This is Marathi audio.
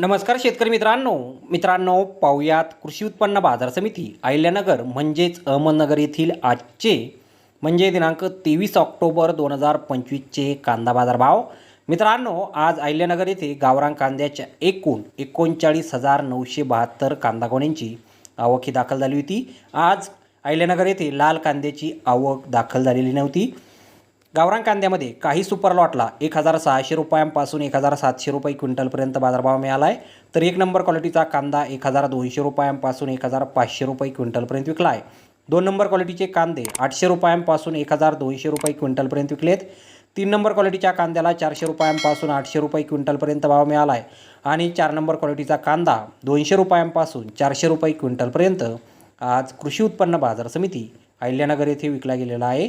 नमस्कार शेतकरी मित्रांनो. मित्रांनो पाहुयात कृषी उत्पन्न बाजार समिती अहिल्यानगर म्हणजेच अहमदनगर येथील आजचे म्हणजे दिनांक तेवीस ऑक्टोबर दोन हजार पंचवीसचे कांदा बाजार भाव मित्रांनो आज अहिल्यानगर येथे गावरान कांद्याच्या एकूण एकोणचाळीस हजार नऊशे बहात्तर कांदा गोण्यांची आवक ही दाखल झाली होती. आज अहिल्यानगर येथे लाल कांद्याची आवक दाखल झालेली नव्हती. गावरान कांद्यामध्ये काही सुपर लॉटला एक हजार सहाशे रुपयांपासून एक हजार सातशे रुपये क्विंटलपर्यंत बाजारभाव मिळाला आहे तर एक नंबर क्वालिटीचा कांदा एक हजार दोनशे रुपयांपासून एक हजार पाचशे रुपये क्विंटलपर्यंत विकला आहे दोन नंबर क्वालिटीचे कांदे आठशे रुपयांपासून एक हजार दोनशे रुपये क्विंटलपर्यंत विकलेत. तीन नंबर क्वालिटीच्या कांद्याला चारशे रुपयांपासून आठशे रुपये क्विंटलपर्यंत भाव मिळाला आहे आणि चार नंबर क्वालिटीचा कांदा दोनशे रुपयांपासून चारशे रुपये क्विंटलपर्यंत आज कृषी उत्पन्न बाजार समिती अहिल्यानगर येथे विकला गेलेला आहे.